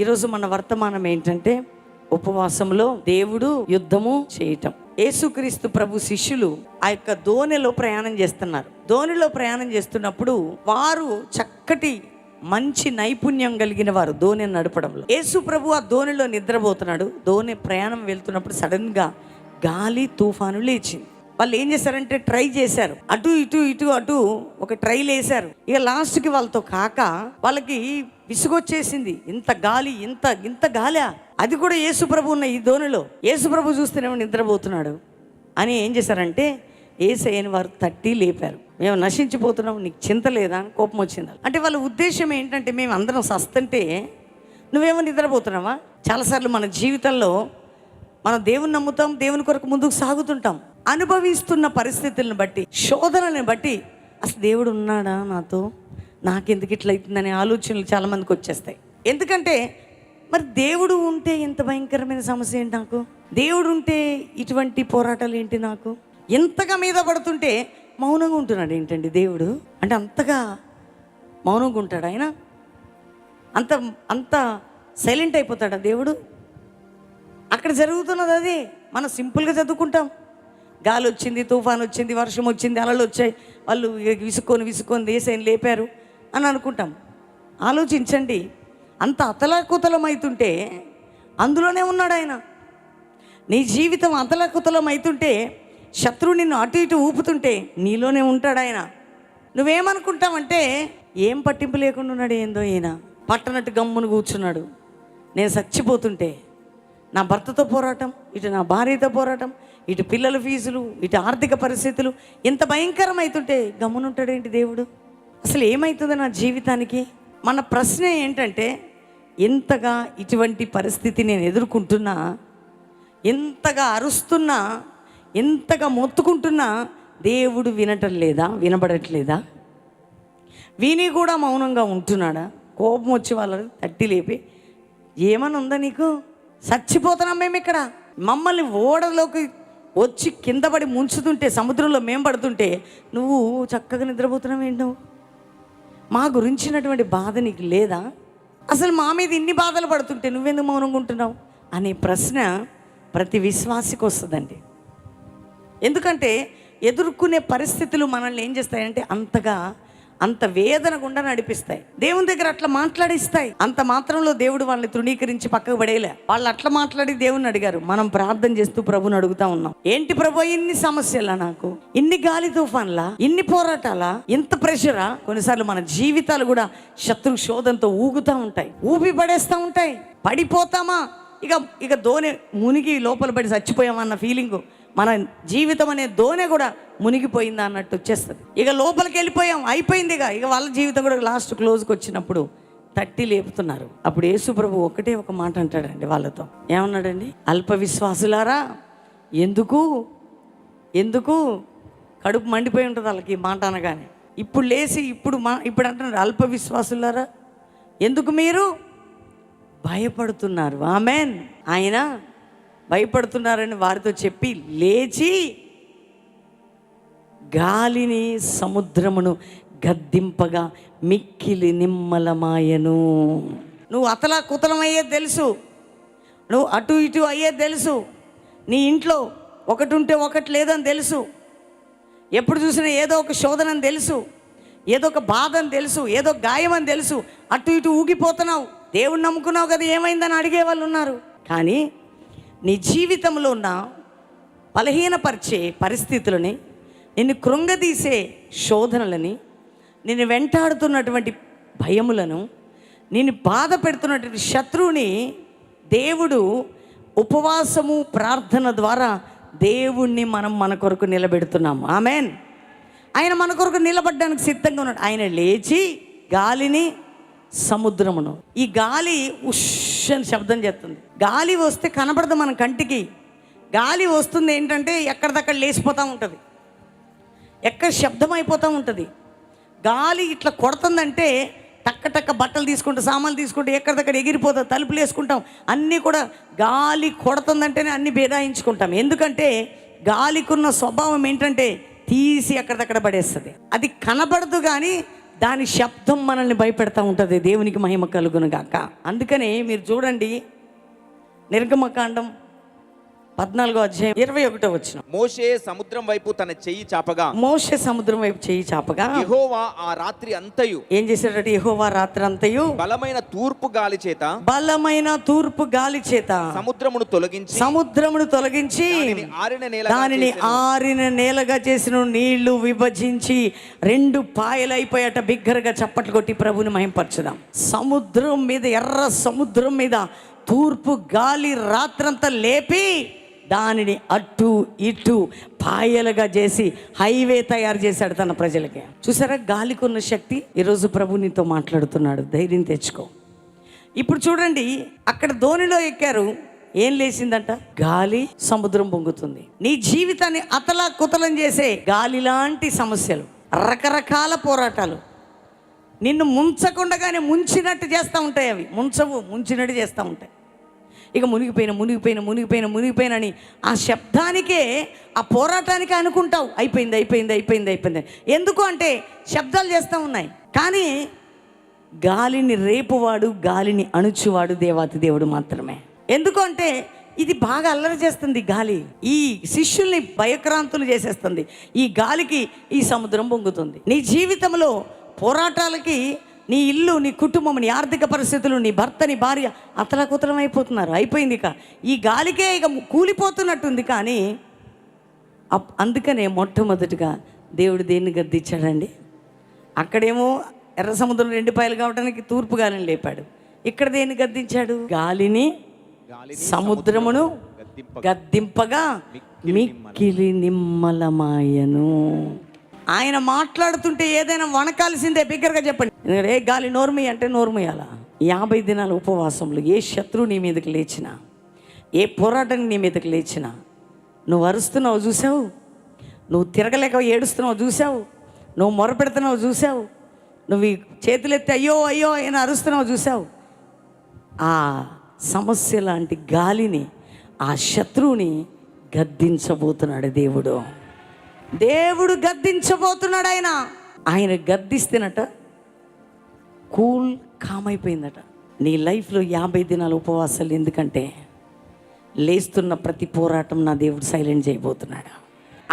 ఈరోజు మన వర్తమానం ఏంటంటే ఉపవాసంలో దేవుడు యుద్ధము చేయటం. యేసుక్రీస్తు ప్రభు శిష్యులు ఆ యొక్క దోణిలో ప్రయాణం చేస్తున్నారు. దోణిలో ప్రయాణం చేస్తున్నప్పుడు వారు చక్కటి మంచి నైపుణ్యం కలిగిన వారు దోణి నడపడంలో. యేసు ప్రభు ఆ దోణిలో నిద్రపోతున్నాడు. దోణి ప్రయాణం వెళ్తున్నప్పుడు సడన్గా గాలి తుఫాను లేచింది. వాళ్ళు ఏం చేశారంటే ట్రై చేశారు. అటు ఇటు ఇటు అటు ఒక ట్రైల్ వేశారు. ఇక లాస్ట్కి వాళ్ళతో కాక వాళ్ళకి విసుగొచ్చేసింది. ఇంత గాలి ఇంత ఇంత గాలా. అది కూడా యేసుప్రభు ఉన్న ఈ ధోనిలో యేసుప్రభు చూస్తేనేమో నిద్రపోతున్నాడు అని ఏం చేశారంటే ఏసయ్యని వారు తట్టి లేపారు. మేము నశించిపోతున్నాం నీకు చింత లేదా అని కోపం వచ్చింది. అంటే వాళ్ళ ఉద్దేశం ఏంటంటే మేము అందరం సస్తంటే నువ్వేమో నిద్రపోతున్నావా? చాలాసార్లు మన జీవితంలో మనం దేవుని నమ్ముతాం దేవుని కొరకు ముందుకు సాగుతుంటాం. అనుభవిస్తున్న పరిస్థితులను బట్టి శోధనని బట్టి అసలు దేవుడు ఉన్నాడా నాతో? నాకెందుకు ఇట్లా అవుతుందనే ఆలోచనలు చాలామందికి వచ్చేస్తాయి. ఎందుకంటే మరి దేవుడు ఉంటే ఎంత భయంకరమైన సమస్య ఏంటి నాకు? దేవుడు ఉంటే ఇటువంటి పోరాటాలు ఏంటి నాకు? ఎంతగా మీద పడుతుంటే మౌనంగా ఉంటున్నాడు ఏంటండి దేవుడు? అంటే అంతగా మౌనంగా ఉంటాడు ఆయన? అంత అంత సైలెంట్ అయిపోతాడా దేవుడు? అక్కడ జరుగుతున్నది అదే. మనం సింపుల్గా చదువుకుంటాం. గాలి వచ్చింది తుఫాన్ వచ్చింది వర్షం వచ్చింది అలలు వచ్చాయి. వాళ్ళు విసుక్కొని విసుక్కొని దేశాన్ని లేపారు? అని అనుకుంటాం. ఆలోచించండి. అంత అతలాకుతలం అవుతుంటే అందులోనే ఉన్నాడు ఆయన. నీ జీవితం అతలాకుతలం అవుతుంటే శత్రువు నిన్ను అటు ఇటు ఊపుతుంటే నీలోనే ఉంటాడు ఆయన. నువ్వేమనుకుంటావంటే ఏం పట్టింపు లేకుండా ఉన్నాడు ఏందో ఈయన. పట్టనట్టు గమ్మును కూర్చున్నాడు. నేను చచ్చిపోతుంటే నా భర్తతో పోరాటం ఇటు నా భార్యతో పోరాటం ఇటు పిల్లల ఫీజులు ఇటు ఆర్థిక పరిస్థితులు ఇంత భయంకరమవుతుంటే గమ్మునుంటాడేంటి దేవుడు? అసలు ఏమవుతుంది నా జీవితానికి? మన ప్రశ్న ఏంటంటే ఎంతగా ఇటువంటి పరిస్థితి నేను ఎదుర్కొంటున్నా ఎంతగా అరుస్తున్నా ఎంతగా మొత్తుకుంటున్నా దేవుడు వినటం లేదా? వినబడట్లేదా? విని కూడా మౌనంగా ఉంటున్నాడా? కోపం వచ్చి వాళ్ళని తట్టి లేపి ఏమని ఉందా నీకు? చచ్చిపోతున్నాం మేము ఇక్కడ. మమ్మల్ని ఓడలోకి వచ్చి కింద పడి ముంచుతుంటే సముద్రంలో మేము పడుతుంటే నువ్వు చక్కగా నిద్రపోతున్నావు ఏంటి నువ్వు మా గురించినటువంటి బాధ నీకు లేదా? అసలు మా మీద ఇన్ని బాధలు పడుతుంటే నువ్వెందుకు మౌనంగా ఉంటున్నావు? అనే ప్రశ్న ప్రతి విశ్వాసికి వస్తుందండి. ఎందుకంటే ఎదుర్కొనే పరిస్థితులు మనల్ని ఏం చేస్తాయంటే అంతగా అంత వేదన గుండా నడిపిస్తాయి. దేవుని దగ్గర అట్లా మాట్లాడిస్తాయి. అంత మాత్రంలో దేవుడు వాళ్ళని తృణీకరించి పక్కకు పడేలే వాళ్ళు అట్లా మాట్లాడి దేవుని అడిగారు. మనం ప్రార్థన చేస్తూ ప్రభుని అడుగుతా ఉన్నాం. ఏంటి ప్రభు ఇన్ని సమస్యలా నాకు? ఇన్ని గాలి తుఫాన్లా? ఇన్ని పోరాటాలా? ఇంత ప్రెషరా? కొన్నిసార్లు మన జీవితాలు కూడా శత్రు శోధంతో ఊగుతూ ఉంటాయి. ఊపి పడేస్తూ ఉంటాయి. పడిపోతామా? ఇక ఇక దోణి మునిగి లోపల పడి చచ్చిపోయామన్న ఫీలింగు మన జీవితం అనే దోణె కూడా మునిగిపోయిందా అన్నట్టు వచ్చేస్తుంది. ఇక లోపలికి వెళ్ళిపోయాం అయిపోయింది ఇక. ఇక వాళ్ళ జీవితం కూడా లాస్ట్ క్లోజ్కి వచ్చినప్పుడు తట్టి లేపుతున్నారు. అప్పుడు యేసుప్రభు ఒకటే ఒక మాట అంటాడండి వాళ్ళతో. ఏమన్నాడండి? అల్ప విశ్వాసులారా ఎందుకు ఎందుకు కడుపు మండిపోయి ఉంటుంది వాళ్ళకి ఈ మాట అనగానే. ఇప్పుడు లేచి ఇప్పుడు మా ఇప్పుడు అంటున్నారు అల్ప విశ్వాసులారా ఎందుకు మీరు భయపడుతున్నారు? ఆమెన్. ఆయన భయపడుతున్నారని వారితో చెప్పి లేచి గాలిని సముద్రమును గద్దింపగా మిక్కిలి నిమ్మలమాయను. నువ్వు అతలా కుతలం అయ్యేది తెలుసు. నువ్వు అటు ఇటు అయ్యేది తెలుసు. నీ ఇంట్లో ఒకటి ఉంటే ఒకటి లేదని తెలుసు. ఎప్పుడు చూసినా ఏదో ఒక శోధన అని తెలుసు. ఏదో ఒక బాధ అని తెలుసు. ఏదో గాయం అని తెలుసు. అటు ఇటు ఊగిపోతున్నావు. దేవుణ్ణి నమ్ముకున్నావు కదా ఏమైందని అడిగే వాళ్ళు ఉన్నారు. కానీ నీ జీవితంలో ఉన్న బలహీనపరిచే పరిస్థితులని నిన్ను కృంగదీసే శోధనలని నిన్ను వెంటాడుతున్నటువంటి భయములను నిన్ను బాధ పెడుతున్నటువంటి శత్రువుని దేవుడు ఉపవాసము ప్రార్థన ద్వారా దేవుణ్ణి మనం మన కొరకు నిలబెడుతున్నాము ఆమెన్. ఆయన మన కొరకు నిలబడడానికి సిద్ధంగా ఉన్నాడు. ఆయన లేచి గాలిని సముద్రమును ఈ గాలి ఉష్ అని శబ్దం చేస్తుంది. గాలి వస్తే కనబడదు మన కంటికి. గాలి వస్తుంది ఏంటంటే ఎక్కడిదక్కడ లేచిపోతూ ఉంటుంది. ఎక్కడ శబ్దం అయిపోతూ ఉంటుంది. గాలి ఇట్లా కొడుతుందంటే టక్క టక్క బట్టలు తీసుకుంటూ సామాన్లు తీసుకుంటూ ఎక్కడిదక్కడ ఎగిరిపోతాం తలుపులు వేసుకుంటాం. అన్నీ కూడా గాలి కొడుతుందంటేనే అన్ని బేదాయించుకుంటాం ఎందుకంటే గాలికున్న స్వభావం ఏంటంటే తీసి ఎక్కడిదక్కడ పడేస్తుంది. అది కనబడదు కానీ దాని శబ్దం మనల్ని భయపెడతా ఉంటుంది. దేవునికి మహిమ కలుగును గాక. అందుకనే మీరు చూడండి నిర్గమకాండం పద్నాలుగో అధ్యాయం ఇరవై ఒకటో వచ్చిన మోషే సముద్రం వైపు తన చెయ్యి చాపగా. మోషే సముద్రం వైపు చేయి చాపగా. యెహోవా ఆ రాత్రి అంతయు. ఏం చేశాడట యెహోవా రాత్రంతయు బలమైన తూర్పు గాలి చేత. బలమైన తూర్పు గాలి చేత. సముద్రమును తొలగించి. సముద్రమును తొలగించి దానిని ఆరిన నేల దానిని ఆరిన నేలగా చేసిన నీళ్ళు విభజించి రెండు పాయలైపోయాట బిగ్గరగా చప్పట్లు కొట్టి ప్రభుని మహింపరచుదాం. సముద్రం మీద ఎర్ర సముద్రం మీద తూర్పు గాలి రాత్రంతా లేపి దానిని అటు ఇటు పాయలుగా చేసి హైవే తయారు చేశాడు తన ప్రజలకి. చూసారా? గాలికి ఉన్న శక్తి ఈరోజు ప్రభు నీతో మాట్లాడుతున్నాడు. ధైర్యం తెచ్చుకో. ఇప్పుడు చూడండి అక్కడ ధోనిలో ఎక్కారు. ఏం లేచిందంట? గాలి సముద్రం పొంగుతుంది. నీ జీవితాన్ని అతలా కుతలం చేసే గాలి లాంటి సమస్యలు రకరకాల పోరాటాలు నిన్ను ముంచకుండగానే ముంచినట్టు చేస్తూ ఉంటాయి అవి. ముంచవు ముంచినట్టు చేస్తూ ఉంటాయి. ఇక మునిగిపోయిన మునిగిపోయిన మునిగిపోయిన మునిగిపోయిన అని ఆ శబ్దానికే ఆ పోరాటానికి అనుకుంటావు. అయిపోయింది అయిపోయింది అయిపోయింది అయిపోయింది. ఎందుకు అంటే శబ్దాలు చేస్తూ ఉన్నాయి. కానీ గాలిని రేపువాడు గాలిని అణుచువాడు దేవాతి దేవుడు మాత్రమే. ఎందుకు అంటే ఇది బాగా అల్లరి చేస్తుంది గాలి. ఈ శిష్యుల్ని భయక్రాంతులు చేసేస్తుంది. ఈ గాలికి ఈ సముద్రం పొంగుతుంది. నీ జీవితంలో పోరాటాలకి నీ ఇల్లు నీ కుటుంబం నీ ఆర్థిక పరిస్థితులు నీ భర్త నీ భార్య అతలకుతలం అయిపోతున్నారు. అయిపోయింది ఇక. ఈ గాలికే ఇక కూలిపోతున్నట్టుంది కానీ అందుకనే మొట్టమొదటిగా దేవుడు దేన్ని గద్దించాడండి? అక్కడేమో ఎర్ర సముద్రం రెండు పాయలు కావడానికి తూర్పు గాలిని లేపాడు. ఇక్కడ దేన్ని గద్దించాడు? గాలిని సముద్రమును గద్దింప గద్దింపగా మిక్కిలి నిమ్మలమాయను. ఆయన మాట్లాడుతుంటే ఏదైనా వణకాల్సిందే బిగ్గరగా చెప్పండి. ఏ గాలి నోర్మి అంటే నోర్మయ్యాల యాభై దినాల ఉపవాసంలో ఏ శత్రువు నీ మీదకి లేచినా ఏ పోరాటం నీ మీదకి లేచినా నువ్వు అరుస్తున్నావు చూసావు? నువ్వు తిరగలేక ఏడుస్తున్నావు చూసావు? నువ్వు మొరపెడుతున్నావు చూసావు? నువ్వు చేతులెత్తి అయ్యో అయ్యో అని అరుస్తున్నావు చూసావు? ఆ సమస్య లాంటి గాలిని ఆ శత్రువుని గద్దించబోతున్నాడు దేవుడు. దేవుడు గద్దించబోతున్నాడు ఆయన. ఆయన గద్దిస్తేనట కూల్ కామైపోయిందట. నీ లైఫ్లో యాభై దినాల ఉపవాసాలు ఎందుకంటే లేస్తున్న ప్రతి పోరాటం నా దేవుడు సైలెంట్ చేయబోతున్నాడు.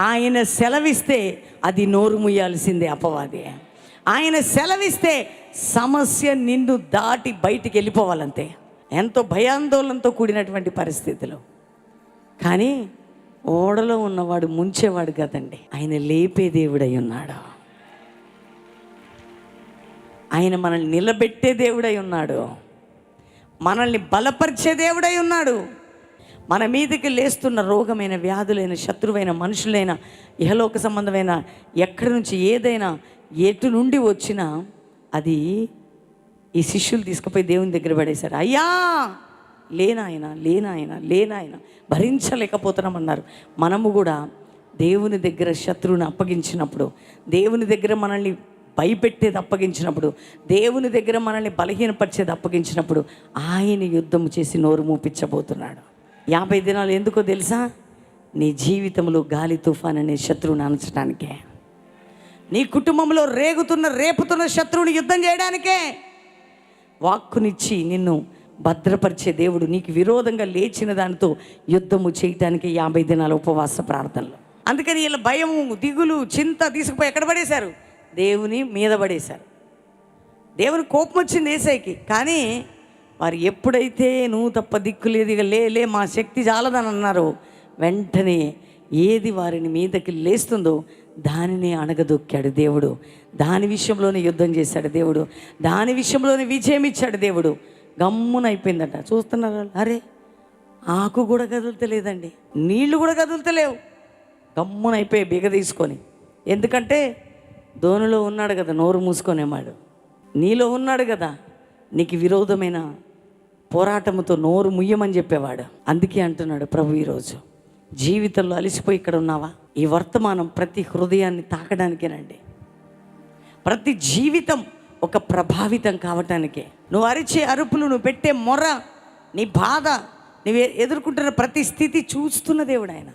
ఆయన సెలవిస్తే అది నోరు ముయ్యాల్సిందే అపవాది. ఆయన సెలవిస్తే సమస్య నిన్ను దాటి బయటికి వెళ్ళిపోవాలంతే. ఎంతో భయాందోళనతో కూడినటువంటి పరిస్థితులు. కానీ ఓడలో ఉన్నవాడు ముంచేవాడు కదండి. ఆయన లేపే దేవుడై ఉన్నాడు. ఆయన మనల్ని నిలబెట్టే దేవుడై ఉన్నాడు. మనల్ని బలపరిచే దేవుడై ఉన్నాడు. మన మీదకి లేస్తున్న రోగమైన వ్యాధులైన శత్రువైన మనుషులైన ఇహలోక సంబంధమైన ఎక్కడి నుంచి ఏదైనా ఎటు నుండి వచ్చినా అది ఈ శిష్యులు తీసుకుపోయి దేవుని దగ్గర పడేశారు. అయ్యా! లేనాయన లేనాయన లేనాయన భరించలేకపోతున్నామన్నారు. మనము కూడా దేవుని దగ్గర శత్రువుని అప్పగించినప్పుడు దేవుని దగ్గర మనల్ని భయపెట్టేది అప్పగించినప్పుడు దేవుని దగ్గర మనల్ని బలహీనపరిచేది అప్పగించినప్పుడు ఆయన యుద్ధం చేసి నోరు మూపించబోతున్నాడు. యాభై దినాలు ఎందుకో తెలుసా? నీ జీవితంలో గాలి తుఫాన్ అనే శత్రువుని అణచడానికే. నీ కుటుంబంలో రేగుతున్న రేపుతున్న శత్రువుని యుద్ధం చేయడానికే. వాక్కునిచ్చి నిన్ను భద్రపరిచే దేవుడు నీకు విరోధంగా లేచిన దానితో యుద్ధము చేయటానికి యాభై దినాల ఉపవాస ప్రార్థనలు. అందుకని వీళ్ళ భయము దిగులు చింత తీసుకుపోయి ఎక్కడ పడేశారు? దేవుని మీద పడేశారు. దేవుని కోపం వచ్చింది ఏసైకి. కానీ వారు ఎప్పుడైతే నువ్వు తప్ప దిక్కులేదిగా లేలే ఇక లే లే మా శక్తి చాలదని అన్నారు వెంటనే ఏది వారిని మీదకి లేస్తుందో దానిని అణగదొక్కాడు దేవుడు. దాని విషయంలోనే యుద్ధం చేశాడు దేవుడు. దాని విషయంలోనే విజయం ఇచ్చాడు దేవుడు. గమ్మున అయిపోయిందట. చూస్తున్నారు? అరే ఆకు కూడా కదులుతలేదండి. నీళ్ళు కూడా కదులుతలేవు. గమ్మున అయిపోయి బిగ తీసుకొని. ఎందుకంటే దోనిలో ఉన్నాడు కదా నోరు మూసుకొనేవాడు. నీలో ఉన్నాడు కదా నీకు విరోధమైన పోరాటముతో నోరు ముయ్యమని చెప్పేవాడు. అందుకే అంటున్నాడు ప్రభు ఈరోజు జీవితంలో అలిసిపోయి ఇక్కడ ఉన్నావా? ఈ వర్తమానం ప్రతి హృదయాన్ని తాకడానికేనండి. ప్రతి జీవితం ఒక ప్రభావితం కావటానికే. నువ్వు అరిచే అరుపులు నువ్వు పెట్టే మొర నీ బాధ నువ్వు ఎదుర్కొంటున్న ప్రతి స్థితి చూస్తున్న దేవుడు ఆయన.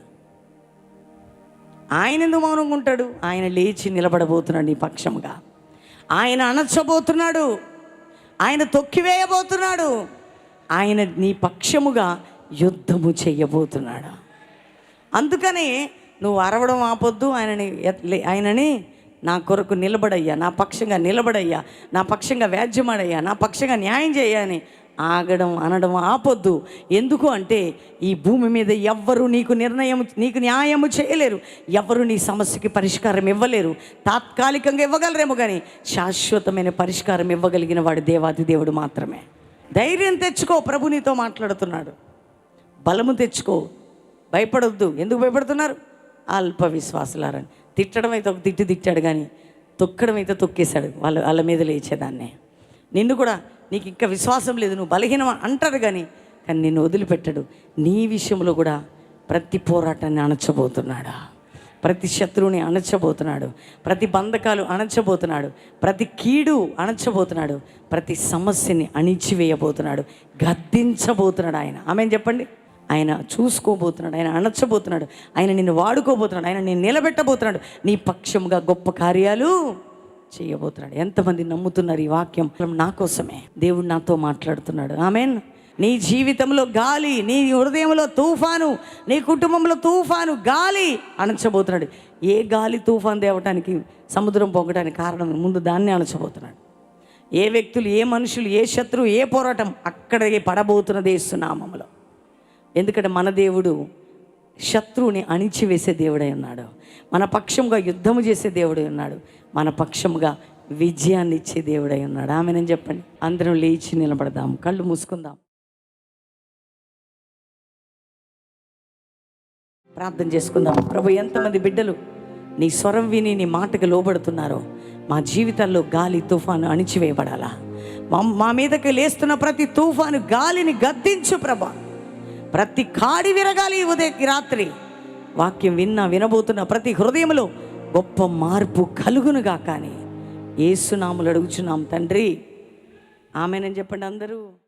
ఆయన ఎందుకు మౌనంగా ఉంటాడు? ఆయన లేచి నిలబడబోతున్నాడు నీ పక్షంగా ఆయన అణచబోతున్నాడు. ఆయన తొక్కివేయబోతున్నాడు. ఆయన నీ పక్షముగా యుద్ధము చేయబోతున్నాడు. అందుకని నువ్వు అరవడం ఆపొద్దు ఆయనని ఆయనని నా కొరకు నిలబడయ్యా నా పక్షంగా నిలబడయ్యా నా పక్షంగా వ్యాజ్యమాడయ్యా నా పక్షంగా న్యాయం చేయని ఆగడం అనడం ఆపొద్దు. ఎందుకు అంటే ఈ భూమి మీద ఎవ్వరు నీకు నిర్ణయం నీకు న్యాయము చేయలేరు. ఎవరు నీ సమస్యకి పరిష్కారం ఇవ్వలేరు. తాత్కాలికంగా ఇవ్వగలరేమో కానీ శాశ్వతమైన పరిష్కారం ఇవ్వగలిగిన వాడు దేవాది దేవుడు మాత్రమే. ధైర్యం తెచ్చుకో ప్రభు నీతో మాట్లాడుతున్నాడు. బలము తెచ్చుకో. భయపడొద్దు. ఎందుకు భయపడుతున్నారు? అల్ప విశ్వాసులారని. తిట్టడం అయితే ఒక తిట్టి తిట్టాడు కానీ తొక్కడం అయితే తొక్కేశాడు వాళ్ళ వాళ్ళ మీద లేచేదాన్ని. నిన్ను కూడా నీకు ఇంకా విశ్వాసం లేదు నువ్వు బలహీనం అంటారు కానీ కానీ నిన్ను వదిలిపెట్టాడు. నీ విషయంలో కూడా ప్రతి పోరాటాన్ని అణచబోతున్నాడు? ప్రతి శత్రువుని అణచబోతున్నాడు. ప్రతి బంధకాలు అణచబోతున్నాడు. ప్రతి కీడు అణచబోతున్నాడు. ప్రతి సమస్యని అణిచివేయబోతున్నాడు. గద్దించబోతున్నాడు ఆయన. ఆమె చెప్పండి. ఆయన చూసుకోబోతున్నాడు ఆయన అణచబోతున్నాడు ఆయన నిన్ను వాడుకోబోతున్నాడు ఆయన నిన్ను నిలబెట్టబోతున్నాడు. నీ పక్షముగా గొప్ప కార్యాలు చేయబోతున్నాడు. ఎంతమంది నమ్ముతున్నారు ఈ వాక్యం? నా కోసమే. దేవుడు నాతో మాట్లాడుతున్నాడు. ఆమెన్. నీ జీవితంలో గాలి నీ హృదయంలో తుఫాను నీ కుటుంబంలో తుఫాను గాలి అణచబోతున్నాడు. ఏ గాలి తుఫాన్ తేవటానికి సముద్రం పొంగడానికి కారణం? ముందు దాన్ని అణచబోతున్నాడు. ఏ వ్యక్తులు ఏ మనుషులు ఏ శత్రువు ఏ పోరాటం అక్కడే పడబోతున్నది నామములో ఎందుకంటే మన దేవుడు శత్రువుని అణిచివేసే దేవుడై ఉన్నాడు. మన పక్షంగా యుద్ధము చేసే దేవుడై ఉన్నాడు. మన పక్షముగా విజయాన్ని ఇచ్చే దేవుడై ఉన్నాడు. ఆమెనని చెప్పండి. అందరం లేచి నిలబడదాం కళ్ళు మూసుకుందాం. ప్రార్థన చేసుకుందాం. ప్రభు ఎంతమంది బిడ్డలు నీ స్వరం విని నీ మాటకు లోబడుతున్నారో మా జీవితాల్లో గాలి తుఫాను అణిచివేయబడాలా? మా మా మీదకి లేస్తున్న ప్రతి తుఫాను గాలిని గద్దించు ప్రభా. ప్రతి కాడి విరగాలి ఈ ఉదయ రాత్రి. వాక్యం విన్నా వినబోతున్న ప్రతి హృదయంలో గొప్ప మార్పు కలుగునుగా కానీ ఏసునాములు అడుగుచున్నాం తండ్రి. ఆమెనని చెప్పండి అందరూ?